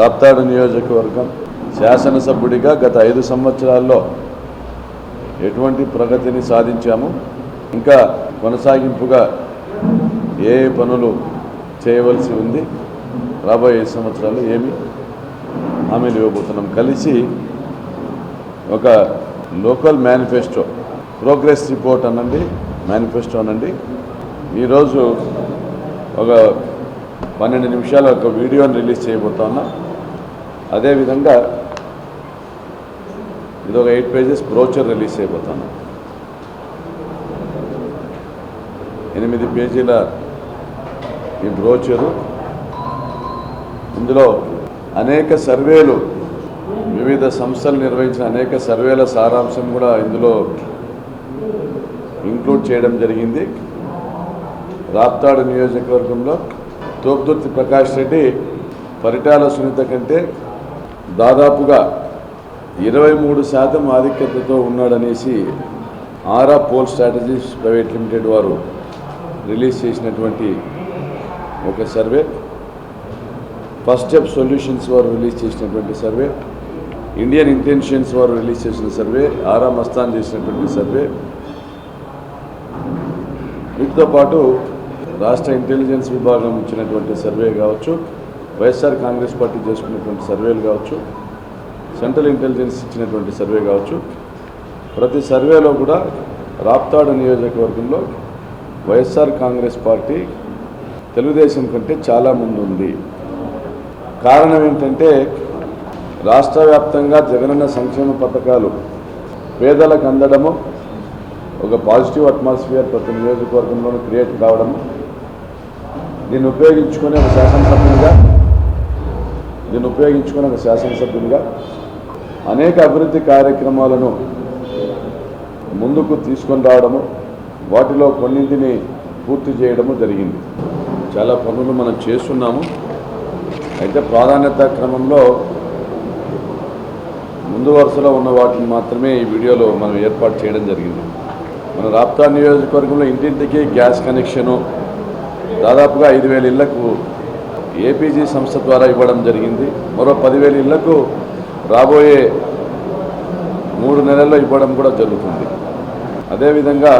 రాప్తాడు నియోజకవర్గం శాసనసభ్యుడిగా గత ఐదు సంవత్సరాల్లో ఎటువంటి ప్రగతిని సాధించాము? ఇంకా కొనసాగింపుగా ఏ ఏ పనులు చేయవలసి ఉంది? రాబోయే సంవత్సరాలు ఏమి హామీలు ఇవ్వబోతున్నాం? కలిసి ఒక లోకల్ మేనిఫెస్టో ప్రోగ్రెస్ రిపోర్ట్ అనండి మేనిఫెస్టో అనండి. ఈరోజు ఒక పన్నెండు నిమిషాల ఒక వీడియోని రిలీజ్ చేయబోతా అదేవిధంగా ఇది ఒక ఎయిట్ పేజెస్ బ్రోచర్ రిలీజ్ అయిపోతాను ఎనిమిది పేజీల ఈ బ్రోచరు. ఇందులో అనేక సర్వేలు వివిధ సంస్థలు నిర్వహించిన అనేక సర్వేల సారాంశం కూడా ఇందులో ఇంక్లూడ్ చేయడం జరిగింది. రాప్తాడు నియోజకవర్గంలో తోపుదుర్తి ప్రకాష్ రెడ్డి పరిటాల సునీత కంటే దాదాపుగా ఇరవై మూడు శాతం ఆధిక్యతతో ఉన్నాడనేసి Aaraa poll strategies private limited వారు రిలీజ్ చేసినటువంటి ఒక సర్వే. ఫస్ట్ స్టెప్ సొల్యూషన్స్ వారు రిలీజ్ చేసినటువంటి సర్వే. ఇండియన్ ఇంటెన్షన్స్ వారు రిలీజ్ చేసిన సర్వే. ఆరా మస్తాన్ చేసినటువంటి సర్వే. వీటితో పాటు రాష్ట్ర ఇంటెలిజెన్స్ విభాగం ఇచ్చినటువంటి సర్వే కావచ్చు. వైఎస్ఆర్ కాంగ్రెస్ పార్టీ చేసుకున్నటువంటి సర్వేలు కావచ్చు సెంట్రల్ ఇంటెలిజెన్స్ ఇచ్చినటువంటి సర్వే కావచ్చు ప్రతి సర్వేలో కూడా రాప్తాడు నియోజకవర్గంలో వైఎస్ఆర్ కాంగ్రెస్ పార్టీ తెలుగుదేశం కంటే చాలా ముందు ఉంది కారణం ఏంటంటే రాష్ట్ర వ్యాప్తంగా జగనన్న సంక్షేమ పథకాలు పేదలకు అందడము ఒక పాజిటివ్ అట్మాస్ఫియర్ ప్రతి నియోజకవర్గంలోనూ క్రియేట్ కావడము దీన్ని ఉపయోగించుకునే ఒక శాసనసభ్యునిగా దీన్ని ఉపయోగించుకుని ఒక శాసనసభ్యునిగా అనేక అభివృద్ధి కార్యక్రమాలను ముందుకు తీసుకొని రావడము వాటిలో కొన్నింటిని పూర్తి చేయడము జరిగింది. చాలా పనులు మనం చేస్తున్నాము. అయితే ప్రాధాన్యత క్రమంలో ముందు వరుసలో ఉన్న వాటిని మాత్రమే ఈ వీడియోలో మనం ఏర్పాటు చేయడం జరిగింది. మన రాప్తా నియోజకవర్గంలో ఇంటింటికి గ్యాస్ కనెక్షను దాదాపుగా ఐదు వేల ఇళ్ళకు ఏపీజీ సంస్థ ద్వారా ఇవ్వడం జరిగింది. మరో పదివేల ఇళ్ళకు రాబోయే మూడు నెలల్లో ఇవ్వడం కూడా జరుగుతుంది. అదేవిధంగా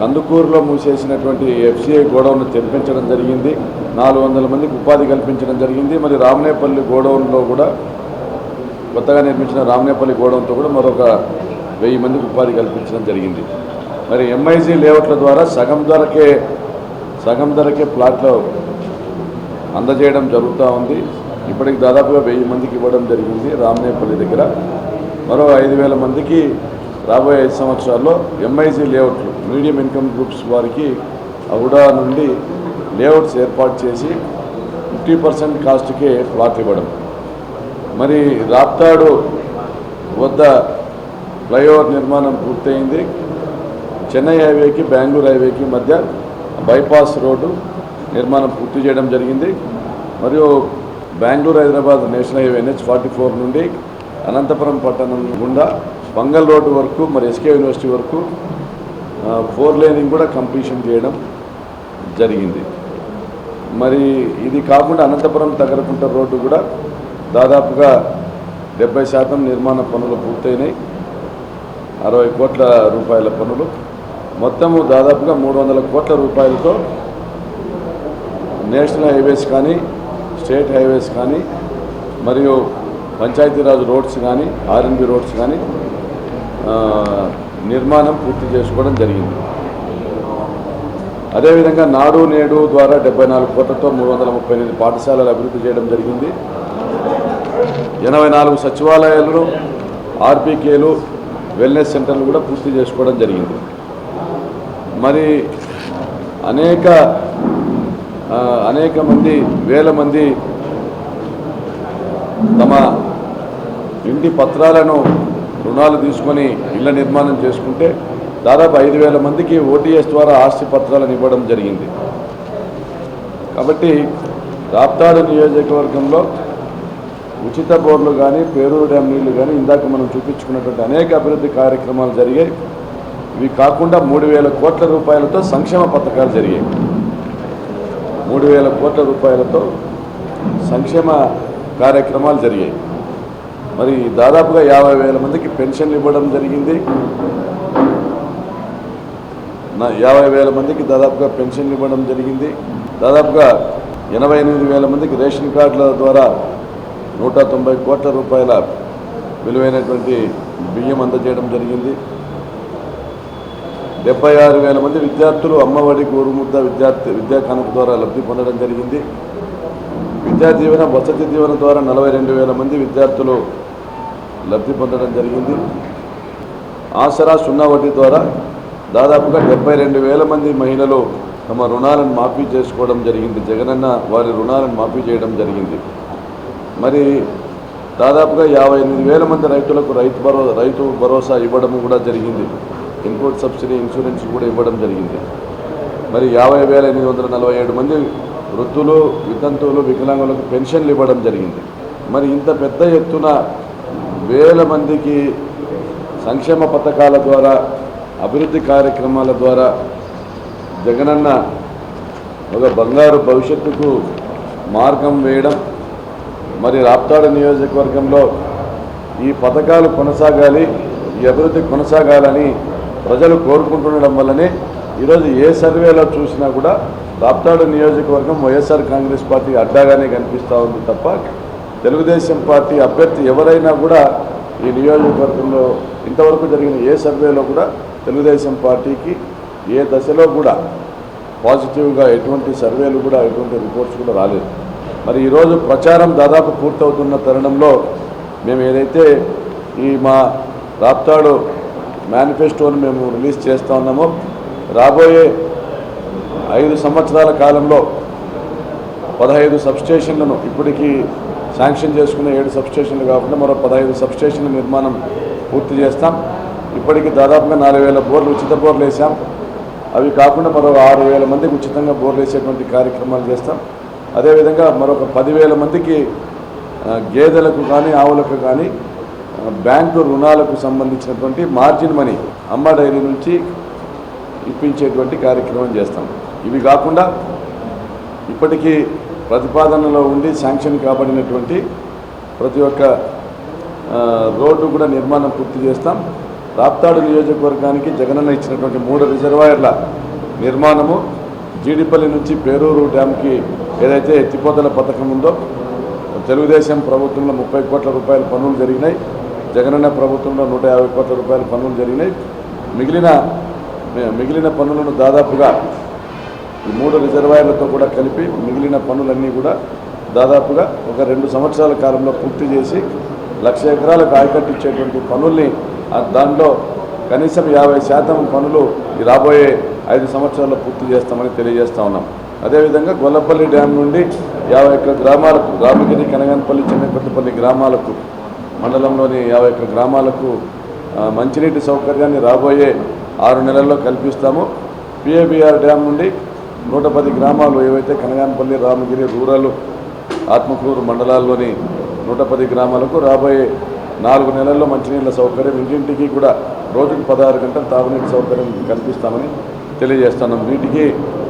కందుకూరులో మూసేసినటువంటి ఎఫ్సిఐ గోడౌన్ను తెరిపించడం జరిగింది. నాలుగు వందల మందికి ఉపాధి కల్పించడం జరిగింది. మరి రామనేపల్లి గోడౌన్లో కూడా కొత్తగా నిర్మించిన రామనేపల్లి గోడౌన్తో కూడా మరొక వెయ్యి మందికి ఉపాధి కల్పించడం జరిగింది. మరి ఎంఐజీ లేఅవుట్ల ద్వారా సగం ధరకే సగం ధరకే ప్లాట్లు అందజేయడం జరుగుతూ ఉంది. ఇప్పటికి దాదాపుగా వెయ్యి మందికి ఇవ్వడం జరిగింది రామనేపల్లి దగ్గర. మరో ఐదు వేల మందికి రాబోయే ఐదు సంవత్సరాల్లో ఎంఐజీ లేఅవుట్లు మీడియం ఇన్కమ్ గ్రూప్స్ వారికి అవుడా నుండి లేఅవుట్స్ ఏర్పాటు చేసి ఫిఫ్టీ పర్సెంట్ కాస్ట్కే ఫ్లాట్ ఇవ్వడం. మరి రాప్తాడు వద్ద ఫ్లైఓవర్ నిర్మాణం పూర్తయింది. చెన్నై హైవేకి బెంగళూరు హైవేకి మధ్య బైపాస్ రోడ్డు నిర్మాణం పూర్తి చేయడం జరిగింది. మరియు Bengaluru Hyderabad national highway NH forty four నుండి అనంతపురం పట్టణం గుండా బంగల్ రోడ్డు వరకు మరి ఎస్కే యూనివర్సిటీ వరకు ఫోర్ లేనింగ్ కూడా కంప్లీషన్ చేయడం జరిగింది. మరి ఇది కాకుండా అనంతపురం తగరకుంట రోడ్డు కూడా దాదాపుగా డెబ్బై శాతం నిర్మాణ పనులు పూర్తయినాయి. అరవై కోట్ల రూపాయల పనులు. మొత్తము దాదాపుగా మూడు వందల కోట్ల రూపాయలతో నేషనల్ హైవేస్ కానీ స్టేట్ హైవేస్ కానీ మరియు పంచాయతీరాజ్ రోడ్స్ కానీ ఆర్ఎన్బి రోడ్స్ కానీ నిర్మాణం పూర్తి చేసుకోవడం జరిగింది. అదేవిధంగా నాడు నేడు ద్వారా డెబ్బై నాలుగు కోట్లతో మూడు వందల ముప్పై ఎనిమిది పాఠశాలలు అభివృద్ధి చేయడం జరిగింది. ఎనభై నాలుగు సచివాలయాలను ఆర్బీకేలు వెల్నెస్ సెంటర్లు కూడా పూర్తి చేసుకోవడం జరిగింది. మరి అనేక అనేక మంది వేల మంది తమ ఇంటి పత్రాలను రుణాలు తీసుకొని ఇళ్ళ నిర్మాణం చేసుకుంటే దాదాపు ఐదు వేల మందికి ఓటీఎస్ ద్వారా ఆస్తి పత్రాలను ఇవ్వడం జరిగింది. కాబట్టి రాప్తాడు నియోజకవర్గంలో ఉచిత బోర్లు కానీ పేరూరు డ్యామ్ నీళ్ళు కానీ ఇందాక మనం చూపించుకున్నటువంటి అనేక అభివృద్ధి కార్యక్రమాలు జరిగాయి. ఇవి కాకుండా మూడు వేల కోట్ల రూపాయలతో సంక్షేమ పథకాలు జరిగాయి. మూడు వేల కోట్ల రూపాయలతో సంక్షేమ కార్యక్రమాలు జరిగాయి. మరి దాదాపుగా యాభై వేల మందికి పెన్షన్లు ఇవ్వడం జరిగింది. యాభై వేల మందికి దాదాపుగా పెన్షన్లు ఇవ్వడం జరిగింది. దాదాపుగా ఎనభై ఎనిమిది వేల మందికి రేషన్ కార్డుల ద్వారా నూట తొంభై కోట్ల రూపాయల విలువైనటువంటి బియ్యం అందజేయడం జరిగింది. డెబ్బై ఆరు వేల మంది విద్యార్థులు అమ్మఒడి గోరుముద్ద విద్యార్థి విద్యా కానుక ద్వారా లబ్ధి పొందడం జరిగింది. విద్యా దీవెన వసతి దీవెన ద్వారా నలభై రెండు వేల మంది విద్యార్థులు లబ్ధి పొందడం జరిగింది. ఆసరా సున్నా వడ్డీ ద్వారా దాదాపుగా డెబ్బై రెండు వేల మంది మహిళలు తమ రుణాలను మాఫీ చేసుకోవడం జరిగింది. జగనన్న వారి రుణాలను మాఫీ చేయడం జరిగింది. మరి దాదాపుగా యాభై ఎనిమిది వేల మంది రైతులకు రైతు భరో రైతు భరోసా ఇవ్వడం కూడా జరిగింది. ఇంపోర్ట్ సబ్సిడీ ఇన్సూరెన్స్ కూడా ఇవ్వడం జరిగింది. మరి యాభై వేల ఎనిమిది వందల నలభై ఏడు మంది వృద్ధులు వితంతువులు వికలాంగులకు పెన్షన్లు ఇవ్వడం జరిగింది. మరి ఇంత పెద్ద ఎత్తున వేల మందికి సంక్షేమ పథకాల ద్వారా అభివృద్ధి కార్యక్రమాల ద్వారా జగనన్న ఒక బంగారు భవిష్యత్తుకు మార్గం వేయడం మరి రాప్తాడు నియోజకవర్గంలో ఈ పథకాలు కొనసాగాలి ఈ అభివృద్ధి కొనసాగాలని ప్రజలు కోరుకుంటుండడం వల్లనే ఈరోజు ఏ సర్వేలో చూసినా కూడా రాప్తాడు నియోజకవర్గం వైఎస్ఆర్ కాంగ్రెస్ పార్టీ అడ్డాగానే కనిపిస్తూ ఉంది తప్ప తెలుగుదేశం పార్టీ అభ్యర్థి ఎవరైనా కూడా ఈ నియోజకవర్గంలో ఇంతవరకు జరిగిన ఏ సర్వేలో కూడా తెలుగుదేశం పార్టీకి ఏ దశలో కూడా పాజిటివ్గా ఎటువంటి సర్వేలు కూడా ఎటువంటి రిపోర్ట్స్ కూడా రాలేదు. మరి ఈరోజు ప్రచారం దాదాపు పూర్తవుతున్న తరుణంలో మేము ఏదైతే ఈ మా రాప్తాడు మేనిఫెస్టోని మేము రిలీజ్ చేస్తూ ఉన్నాము. రాబోయే ఐదు సంవత్సరాల కాలంలో పదహైదు సబ్స్టేషన్లను ఇప్పటికీ శాంక్షన్ చేసుకున్న ఏడు సబ్స్టేషన్లు కాకుండా మరో పదహైదు సబ్స్టేషన్ల నిర్మాణం పూర్తి చేస్తాం. ఇప్పటికి దాదాపుగా నాలుగు వేల బోర్లు ఉచిత బోర్లు వేసాం అవి కాకుండా మరో ఆరు వేల మందికి ఉచితంగా బోర్లు వేసేటువంటి కార్యక్రమాలు చేస్తాం. అదేవిధంగా మరొక పదివేల మందికి గేదెలకు కానీ ఆవులకు కానీ బ్యాంకు రుణాలకు సంబంధించినటువంటి మార్జిన్ మనీ అమ్మ డైరీ నుంచి ఇప్పించేటువంటి కార్యక్రమం చేస్తాం. ఇవి కాకుండా ఇప్పటికీ ప్రతిపాదనలో ఉండి శాంక్షన్ కాబడినటువంటి ప్రతి ఒక్క రోడ్డు కూడా నిర్మాణం పూర్తి చేస్తాం. రాప్తాడు నియోజకవర్గానికి జగనన్న ఇచ్చినటువంటి మూడు రిజర్వాయర్ల నిర్మాణము జీడిపల్లి నుంచి పేరూరు డ్యాంకి ఏదైతే ఎత్తిపోతల పథకం ఉందో తెలుగుదేశం ప్రభుత్వంలో ముప్పై కోట్ల రూపాయల పనులు జరిగినాయి. జగనన్న ప్రభుత్వంలో నూట యాభై కోట్ల రూపాయల పన్నులు జరిగినాయి. మిగిలిన మిగిలిన పనులను దాదాపుగా ఈ మూడు రిజర్వాయర్లతో కూడా కలిపి మిగిలిన పనులన్నీ కూడా దాదాపుగా ఒక రెండు సంవత్సరాల కాలంలో పూర్తి చేసి లక్ష ఎకరాలకు ఆయకట్టించేటువంటి పనుల్ని దాంట్లో కనీసం యాభై శాతం పనులు ఈ రాబోయే ఐదు సంవత్సరాల్లో పూర్తి చేస్తామని తెలియజేస్తా ఉన్నాం. అదేవిధంగా గొల్లపల్లి డ్యామ్ నుండి యాభై ఒక్క గ్రామాలకు రామగిరి కనగానపల్లి చిన్నకొత్తపల్లి గ్రామాలకు మండలంలోని యాభై ఒక్క గ్రామాలకు మంచినీటి సౌకర్యాన్ని రాబోయే ఆరు నెలల్లో కల్పిస్తాము. పిఏబిఆర్ డ్యామ్ నుండి నూట పది గ్రామాలు ఏవైతే కనగానపల్లి రామగిరి రూరల్ ఆత్మకూరు మండలాల్లోని నూట పది గ్రామాలకు రాబోయే నాలుగు నెలల్లో మంచినీళ్ళ సౌకర్యం ఇంటింటికి కూడా రోజుకు పదహారు గంటలు తాగునీటి సౌకర్యం కల్పిస్తామని తెలియజేస్తున్నాం. వీటికి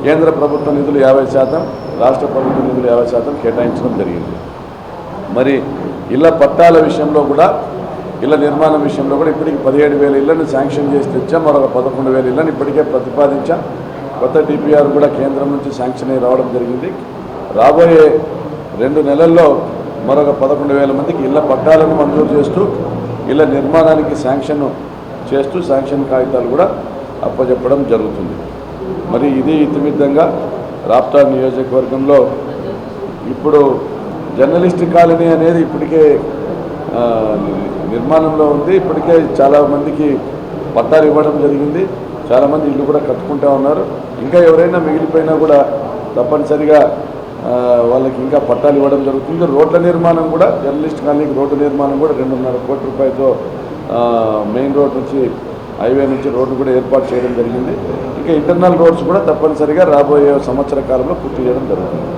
కేంద్ర ప్రభుత్వ నిధులు యాభై శాతం రాష్ట్ర ప్రభుత్వ నిధులు యాభై శాతం కేటాయించడం జరిగింది. మరి ఇళ్ళ పట్టాల విషయంలో కూడా ఇళ్ళ నిర్మాణం విషయంలో కూడా ఇప్పటికి పదిహేడు వేల ఇళ్ళను శాంక్షన్ చేసి తెచ్చాం. మరొక పదకొండు వేల ఇళ్ళను ఇప్పటికే ప్రతిపాదించాం. కొత్త డిపిఆర్ కూడా కేంద్రం నుంచి శాంక్షన్ అయి రావడం జరిగింది. రాబోయే రెండు నెలల్లో మరొక పదకొండు వేల మందికి ఇళ్ళ పట్టాలను మంజూరు చేస్తూ ఇళ్ళ నిర్మాణానికి శాంక్షన్ చేస్తూ శాంక్షన్ కాగితాలు కూడా అప్పచెప్పడం జరుగుతుంది. మరి ఇది ఇతిమిద్దంగా రాప్తా నియోజకవర్గంలో ఇప్పుడు జర్నలిస్ట్ కాలనీ అనేది ఇప్పటికే నిర్మాణంలో ఉంది. ఇప్పటికే చాలామందికి పట్టాలు ఇవ్వడం జరిగింది. చాలామంది ఇల్లు కూడా కట్టుకుంటా ఉన్నారు. ఇంకా ఎవరైనా మిగిలిపోయినా కూడా తప్పనిసరిగా వాళ్ళకి ఇంకా పట్టాలు ఇవ్వడం జరుగుతుంది. రోడ్ల నిర్మాణం కూడా జర్నలిస్ట్ కాలనీకి రోడ్డు నిర్మాణం కూడా రెండున్నర కోట్ల రూపాయలతో మెయిన్ రోడ్ నుంచి హైవే నుంచి రోడ్డు కూడా ఏర్పాటు చేయడం జరిగింది. ఇంకా ఇంటర్నల్ రోడ్స్ కూడా తప్పనిసరిగా రాబోయే సంవత్సర కాలంలో పూర్తి చేయడం జరుగుతుంది.